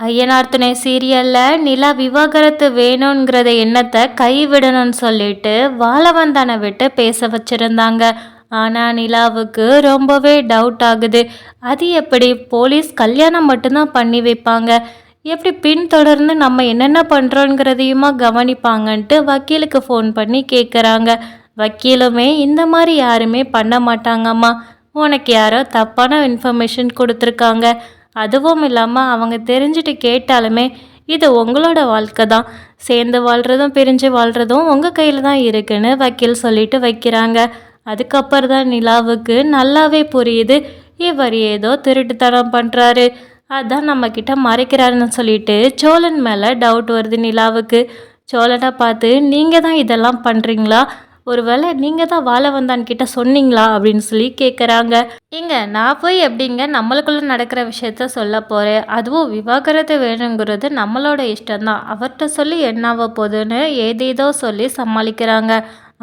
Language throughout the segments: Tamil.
ஐயனார் துணை சீரியலில் நிலா விவாகரத்து வேணுங்கிறத எண்ணத்தை கைவிடணும்னு சொல்லிட்டு வாழவந்தானை விட்டு பேச வச்சுருந்தாங்க. ஆனால் நிலாவுக்கு ரொம்பவே டவுட் ஆகுது. அது எப்படி போலீஸ் கல்யாணம் மட்டும்தான் பண்ணி வைப்பாங்க? எப்படி பின்தொடர்ந்து நம்ம என்னென்ன பண்ணுறோங்கிறதையுமா கவனிப்பாங்கன்ட்டு வக்கீலுக்கு ஃபோன் பண்ணி கேட்குறாங்க வக்கீலுமே இந்த மாதிரி யாருமே பண்ண மாட்டாங்கம்மா. உனக்கு யாரோ தப்பான இன்ஃபர்மேஷன் கொடுத்துருக்காங்க. அதுவும் இல்லாமல் அவங்க தெரிஞ்சுட்டு கேட்டாலுமே இது உங்களோட வாழ்க்கை தான். சேர்ந்து வாழ்கிறதும் பிரிஞ்சு வாழ்கிறதும் உங்கள் கையில் தான் இருக்குன்னு வக்கீல் சொல்லிட்டு வைக்கிறாங்க. அதுக்கப்புறம் தான் நிலாவுக்கு நல்லாவே புரியுது. இவர் ஏதோ திருட்டுத்தனம் பண்ணுறாரு அதான் நம்மக்கிட்ட மறைக்கிறாருன்னு சொல்லிட்டு சோழன் மேலே டவுட் வருது நிலாவுக்கு. சோழனை பார்த்து நீங்கள் தான் இதெல்லாம் பண்ணுறீங்களா ஒருவேளை நீங்கள் தான் வாழ வந்தான் கிட்ட சொன்னீங்களா அப்படின்னு சொல்லி கேட்குறாங்க இங்க நான் போய் எப்படிங்க நம்மளுக்குள்ள நடக்கிற விஷயத்த சொல்ல போகிறேன் அதுவும் விவாகரத்து வேணுங்கிறது நம்மளோட இஷ்டம்தான். அவர்கிட்ட சொல்லி என்னாவ போகுதுன்னு ஏதேதோ சொல்லி சமாளிக்கிறாங்க.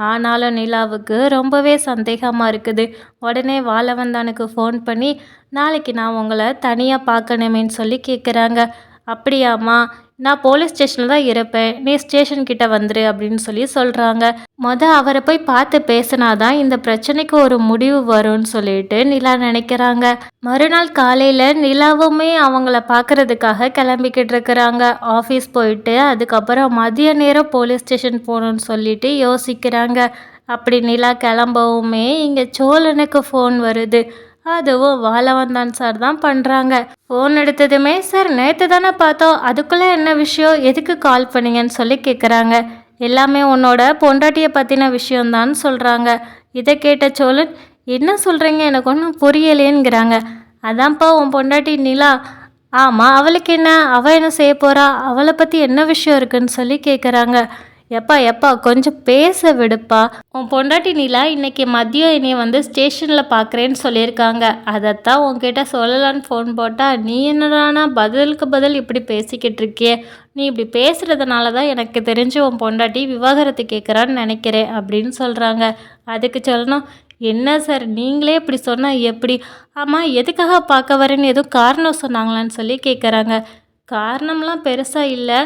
ஆனாலும் நிலாவுக்கு ரொம்பவே சந்தேகமாக இருக்குது. உடனே வாழவந்தானுக்கு ஃபோன் பண்ணி நாளைக்கு நான் உங்களை தனியாக பார்க்கணுமேன்னு சொல்லி கேட்குறாங்க அப்படியாம்மா நான் போலீஸ் ஸ்டேஷனில் தான் இருப்பேன். நீ ஸ்டேஷன் கிட்ட வந்துரு அப்படின்னு சொல்லி சொல்கிறாங்க மொதல் அவரை போய் பார்த்து பேசினாதான் இந்த பிரச்சனைக்கு ஒரு முடிவு வரும்னு சொல்லிட்டு நிலா நினைக்கிறாங்க. மறுநாள் காலையில் நிலாவுமே அவங்கள பார்க்கறதுக்காக கிளம்பிக்கிட்டு இருக்கிறாங்க. ஆஃபீஸ் போயிட்டு அதுக்கப்புறம் மதிய நேரம் போலீஸ் ஸ்டேஷன் போகணும்னு சொல்லிட்டு யோசிக்கிறாங்க. அப்படி நிலா கிளம்பவுமே இங்கே சோழனுக்கு ஃபோன் வருது. அதுவும் வாழவந்தான் சார் தான் பண்ணுறாங்க ஃபோன் எடுத்ததுமே சார் நேற்று தானே பார்த்தோம். அதுக்குள்ளே என்ன விஷயம் எதுக்கு கால் பண்ணீங்கன்னு சொல்லி கேட்குறாங்க எல்லாமே உன்னோட பொண்டாட்டியை பற்றின விஷயம்தான் சொல்கிறாங்க இதை கேட்ட சோழன் என்ன சொல்கிறீங்க எனக்கு ஒன்றும் புரியலேங்கிறாங்க அதான்ப்பா உன் பொண்டாட்டி நிலா. ஆமாம் அவளுக்கு என்ன? அவள் என்ன செய்ய போகிறா அவளை பற்றி என்ன விஷயம் இருக்குன்னு சொல்லி கேட்குறாங்க எப்பா எப்பா கொஞ்சம் பேச விடுப்பா. உன் பொண்டாட்டி நிலா இன்னைக்கு மதியம் என்னை வந்து ஸ்டேஷனில் பார்க்குறேன்னு சொல்லியிருக்காங்க. அதைத்தான் உன்கிட்ட சொல்லலான்னு ஃபோன் போட்டால் நீ என்னடானா பதிலுக்கு பதில் இப்படி பேசிக்கிட்டு இருக்கியே? நீ இப்படி பேசுகிறதுனால தான் எனக்கு தெரிஞ்சு உன் பொண்டாட்டி விவாகரத்து கேட்குறான்னு நினைக்கிறேன் அப்படின்னு சொல்கிறாங்க அதுக்கு சொல்லணும் என்ன சார் நீங்களே இப்படி சொன்னால் எப்படி? ஆமாம் எதுக்காக பார்க்க வரேன்னு எதுவும் காரணம் சொன்னாங்களான்னு சொல்லி கேட்குறாங்க காரணம்லாம் பெருசாக இல்லை.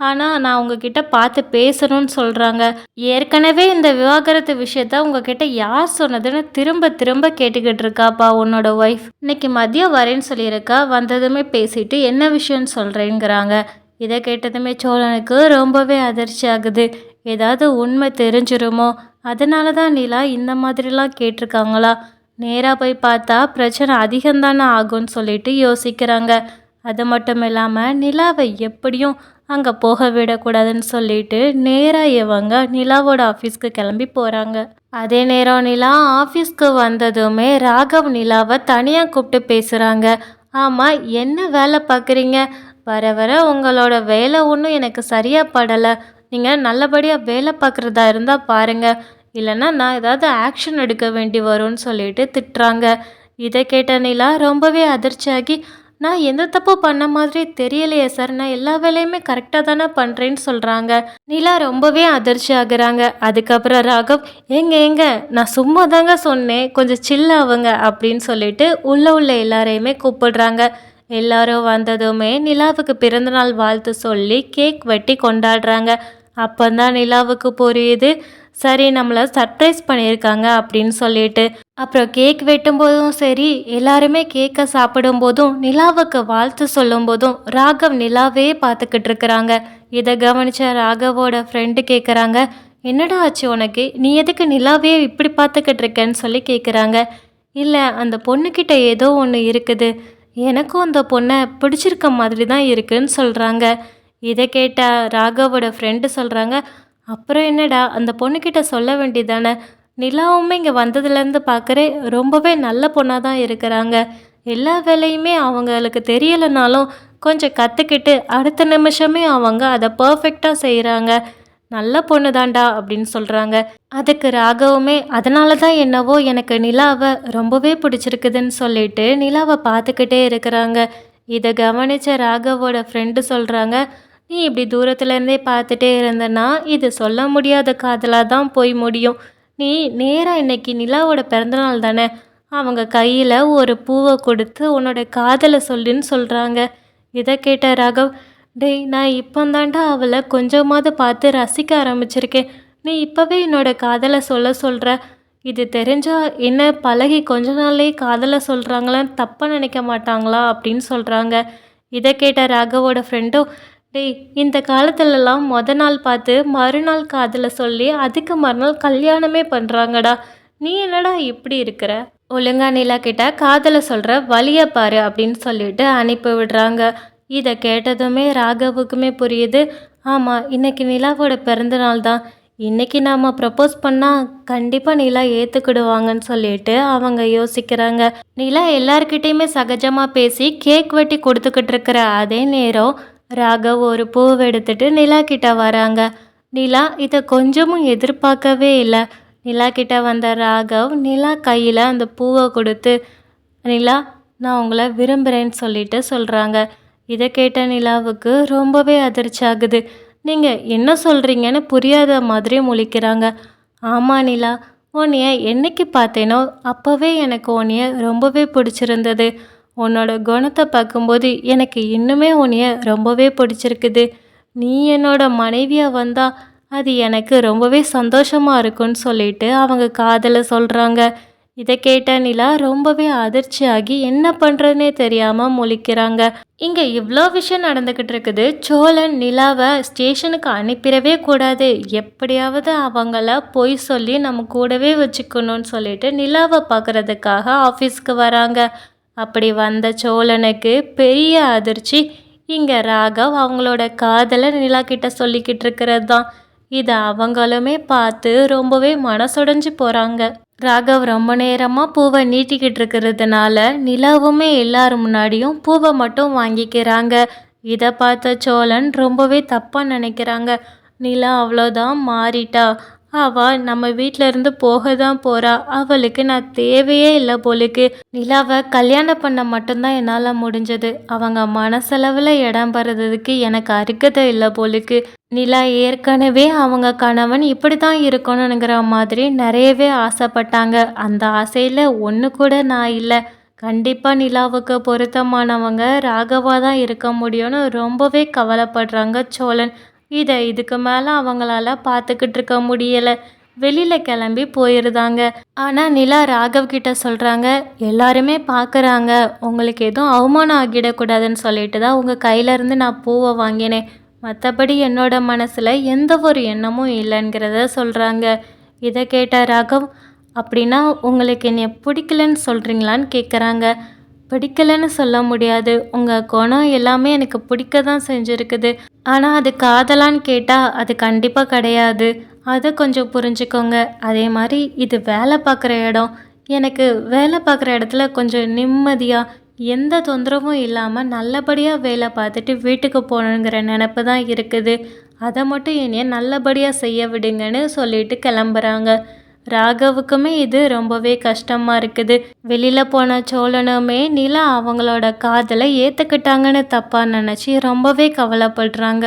ஆனால் நான் உங்ககிட்ட பார்த்து பேசணும்னு சொல்கிறாங்க ஏற்கனவே இந்த விவாகரத்து விஷயத்த உங்ககிட்ட யார் சொன்னதுன்னு திரும்ப திரும்ப கேட்டுக்கிட்டு இருக்காப்பா உன்னோட ஒய்ஃப் இன்னைக்கு மதியம் வரேன்னு சொல்லியிருக்கா வந்ததுமே பேசிட்டு என்ன விஷயம்னு சொல்கிறேங்கிறாங்க இதை கேட்டதுமே சோழனுக்கு ரொம்பவே அதிர்ச்சி ஆகுது. ஏதாவது உண்மை தெரிஞ்சிருமோ? அதனால தான் நிலா இந்த மாதிரிலாம் கேட்டிருக்காங்களா? நேராக போய் பார்த்தா பிரச்சனை அதிகம்தானே ஆகும்னு சொல்லிட்டு யோசிக்கிறாங்க. அது மட்டும் இல்லாமல் நிலாவை எப்படியும் அங்கே போக விடக்கூடாதுன்னு சொல்லிட்டு நேராக இவங்க நிலாவோட ஆஃபீஸ்க்கு கிளம்பி போகிறாங்க அதே நேரம் நிலா ஆஃபீஸ்க்கு வந்ததுமே ராகவ் நிலாவை தனியாக கூப்பிட்டு பேசுகிறாங்க ஆமாம் என்ன வேலை பார்க்குறீங்க? வர வர உங்களோட வேலை ஒன்றும் எனக்கு சரியாக படலை. நீங்கள் நல்லபடியாக வேலை பார்க்குறதா இருந்தால் பாருங்கள் இல்லைன்னா நான் ஏதாவது ஆக்ஷன் எடுக்க வேண்டி வரும்னு சொல்லிட்டு திட்டுறாங்க. இதை கேட்ட நிலா ரொம்பவே அதிர்ச்சியாகி நான் எந்த தப்போ பண்ண மாதிரி தெரியலையே சார். நான் எல்லா வேலையுமே கரெக்டாக தானே பண்ணுறேன்னு சொல்கிறாங்க நிலா ரொம்பவே அதிர்ச்சி ஆகுறாங்க. அதுக்கப்புறம் ராகவ் எங்க எங்க நான் சும்மா தாங்க சொன்னேன். கொஞ்சம் சில்லாவுங்க அப்படின்னு சொல்லிட்டு உள்ள உள்ள எல்லாரையுமே கூப்பிடுறாங்க. எல்லாரும் வந்ததுமே நிலாவுக்கு பிறந்தநாள் வாழ்த்து சொல்லி கேக் வெட்டி கொண்டாடுறாங்க. அப்போந்தான் நிலாவுக்கு புரியுது சரி நம்மளை சர்ப்ரைஸ் பண்ணியிருக்காங்க அப்படின்னு சொல்லிட்டு அப்புறம் கேக் வெட்டும்போதும் சரி எல்லாருமே கேக்கை சாப்பிடும்போதும் நிலாவுக்கு வாழ்த்து சொல்லும்போதும் ராகவ் நிலாவே பார்த்துக்கிட்டு இருக்கிறாங்க. இதை கவனிச்ச ராகவோட ஃப்ரெண்டு கேட்குறாங்க என்னடா ஆச்சு உனக்கு? நீ எதுக்கு நிலாவே இப்படி பார்த்துக்கிட்டு இருக்கேன்னு சொல்லி கேட்குறாங்க இல்லை அந்த பொண்ணுக்கிட்ட ஏதோ ஒன்று இருக்குது. எனக்கும் அந்த பொண்ணை பிடிச்சிருக்க மாதிரி தான் இருக்குன்னு சொல்கிறாங்க இதை கேட்ட ராகவோட ஃப்ரெண்டு சொல்கிறாங்க அப்புறம் என்னடா அந்த பொண்ணுக்கிட்ட சொல்ல வேண்டியதானே? நிலாவுமே இங்கே வந்ததுலேருந்து பார்க்குறேன் ரொம்பவே நல்ல பொண்ணாக தான் இருக்கிறாங்க. எல்லா வேலையுமே அவங்களுக்கு தெரியலைனாலும் கொஞ்சம் கற்றுக்கிட்டு அடுத்த நிமிஷமே அவங்க அதை பர்ஃபெக்டாக செய்கிறாங்க நல்ல பொண்ணு தாண்டா அப்படின்னு சொல்கிறாங்க அதுக்கு ராகவுமே அதனால தான் என்னவோ எனக்கு நிலாவை ரொம்பவே பிடிச்சிருக்குதுன்னு சொல்லிட்டு நிலாவை பார்த்துக்கிட்டே இருக்கிறாங்க. இதை கவனித்த ராகவோட ஃப்ரெண்டு சொல்கிறாங்க நீ இப்படி தூரத்துலேருந்தே பார்த்துட்டே இருந்தனா இது சொல்ல முடியாத காதலாக தான் போய் முடியும். நீ நேராக இன்னைக்கு நிலாவோட பிறந்தநாள் தானே. அவங்க கையில் ஒரு பூவை கொடுத்து உன்னோட காதலை சொல்லுன்னு சொல்கிறாங்க இதை கேட்ட ராகவ் டேய் நான் இப்போ தாண்டா அவளை கொஞ்சமாவது பார்த்து ரசிக்க ஆரம்பிச்சிருக்கேன். நீ இப்போவே என்னோட காதலை சொல்ல சொல்கிற இது தெரிஞ்சால் என்ன பழகி கொஞ்ச நாள்லேயே காதலை சொல்கிறாங்களான்னு தப்பாக நினைக்க மாட்டாங்களா? அப்படின்னு சொல்கிறாங்க இதை கேட்ட ராகவோட ஃப்ரெண்டும் டேய் இந்த காலத்துலலாம் மொத நாள் பார்த்து மறுநாள் காதலை சொல்லி அதுக்கு மறுநாள் கல்யாணமே பண்ணுறாங்கடா நீ என்னடா இப்படி இருக்கிற? ஒழுங்கா நிலா கிட்ட காதலை சொல்கிற வழியை பாரு அப்படின்னு சொல்லிட்டு அனுப்பி விடுறாங்க. இதை கேட்டதுமே ராகவுக்குமே புரியுது. ஆமாம் இன்னைக்கு நிலாவோட பிறந்த நாள் தான். இன்றைக்கி நாம் ப்ரப்போஸ் பண்ணால் கண்டிப்பாக நிலா ஏற்றுக்கிடுவாங்கன்னு சொல்லிட்டு அவங்க யோசிக்கிறாங்க. நிலா எல்லார்கிட்டேயுமே சகஜமாக பேசி கேக் வெட்டி கொடுத்துக்கிட்டு இருக்கிற அதே நேரம் ராகவ் ஒரு பூவை எடுத்துட்டு நிலா கிட்ட வராங்க. நிலா இதை கொஞ்சமும் எதிர்பார்க்கவே இல்லை. நிலா கிட்ட வந்த ராகவ் நிலா கையில் அந்த பூவை கொடுத்து நிலா நான் உங்களை விரும்புகிறேன்னு சொல்லிட்டு சொல்கிறாங்க இதை கேட்ட நிலாவுக்கு ரொம்பவே அதிர்ச்சி ஆகுது. நீங்கள் என்ன சொல்கிறீங்கன்னு புரியாத மாதிரி முழிக்கிறாங்க. ஆமாம் நிலா உன்னைய என்னைக்கு பார்த்தேனோ அப்போவே எனக்கு உன்னைய ரொம்பவே பிடிச்சிருந்தது. உன்னோட குணத்தை பார்க்கும்போது எனக்கு இன்னுமே உன்னைய ரொம்பவே பிடிச்சிருக்குது. நீ என்னோட மனைவியாக வந்தால் அது எனக்கு ரொம்பவே சந்தோஷமாக இருக்கும்னு சொல்லிட்டு அவங்க காதலை சொல்கிறாங்க இதை கேட்ட நிலா ரொம்பவே அதிர்ச்சியாகி என்ன பண்ணுறதுனே தெரியாமல் முழிக்கிறாங்க. இங்கே இவ்வளோ விஷயம் நடந்துக்கிட்டு இருக்குது. சோழன் நிலாவை ஸ்டேஷனுக்கு அனுப்பிடவே கூடாது. எப்படியாவது அவங்கள பொய் சொல்லி நம்ம கூடவே வச்சுக்கணும்னு சொல்லிட்டு நிலாவை பார்க்குறதுக்காக ஆஃபீஸ்க்கு வராங்க. அப்படி வந்த சோழனுக்கு பெரிய அதிர்ச்சி. இங்கே ராகவ் அவங்களோட காதலை நிலா கிட்ட சொல்லிக்கிட்டு இருக்கிறது தான் இதை அவங்களுமே பார்த்து ரொம்பவே மனசுடைஞ்சு போகிறாங்க ராகவ் ரொம்ப நேரமாக பூவை நீட்டிக்கிட்டு இருக்கிறதுனால நிலாவுமே எல்லார் முன்னாடியும் பூவை மட்டும் வாங்கிக்கிறாங்க. இதை பார்த்த சோழன் ரொம்பவே தப்பாக நினைக்கிறாங்க. நிலா அவ்வளோதான் மாறிட்டா. அவள் நம்ம வீட்டில் இருந்து போக தான் போகிறா அவளுக்கு நான் தேவையே இல்லை போலுக்கு. நிலாவை கல்யாணம் பண்ண மட்டும்தான் என்னால் முடிஞ்சது. அவங்க மனசளவில் இடம் பெறதுக்கு எனக்கு அருகதை இல்லை போலுக்கு. நிலா ஏற்கனவே அவங்க கணவன் இப்படி தான் இருக்கணுங்கிற மாதிரி நிறையவே ஆசைப்பட்டாங்க. அந்த ஆசையில் ஒன்று கூட நான் இல்லை. கண்டிப்பாக நிலாவுக்கு பொருத்தமானவங்க ராகவா தான் இருக்க முடியும்னு ரொம்பவே கவலைப்படுறாங்க சோழன். இதை இதுக்கு மேலே அவங்களால பார்த்துக்கிட்டு இருக்க முடியலை. வெளியில் கிளம்பி போயிருந்தாங்க. ஆனால் நிலா ராகவ் கிட்ட சொல்கிறாங்க எல்லாருமே பார்க்குறாங்க உங்களுக்கு எதுவும் அவமானம் ஆகிடக்கூடாதுன்னு சொல்லிட்டு தான் உங்கள் கையிலேருந்து நான் பூவை வாங்கினேன். மற்றபடி என்னோட மனசில் எந்த ஒரு எண்ணமும் இல்லைங்கிறத சொல்கிறாங்க இதை கேட்ட ராகவ் அப்படின்னா உங்களுக்கு என்னை பிடிக்கலன்னு சொல்கிறீங்களான்னு கேட்குறாங்க பிடிக்கலன்னு சொல்ல முடியாது. உங்கள் குணம் எல்லாமே எனக்கு பிடிக்க தான் செஞ்சுருக்குது. ஆனால் அது காதலான்னு கேட்டால் அது கண்டிப்பாக கிடையாது. அதை கொஞ்சம் புரிஞ்சுக்கோங்க. அதே மாதிரி இது வேலை பார்க்குற இடம். எனக்கு வேலை பார்க்குற இடத்துல கொஞ்சம் நிம்மதியாக எந்த தொந்தரவும் இல்லாமல் நல்லபடியாக வேலை பார்த்துட்டு வீட்டுக்கு போகணுங்கிற நினப்பு தான் இருக்குது. அதை மட்டும் என்னைய நல்லபடியாக செய்ய விடுங்கன்னு சொல்லிட்டு கிளம்புறாங்க. ராகவுக்குமே இது ரொம்பவே கஷ்டமாக இருக்குது. வெளியில் போன சோழனுமே நிலா அவங்களோட காதலை ஏற்றுக்கிட்டாங்கன்னு தப்பாக நினச்சி ரொம்பவே கவலைப்படுறாங்க.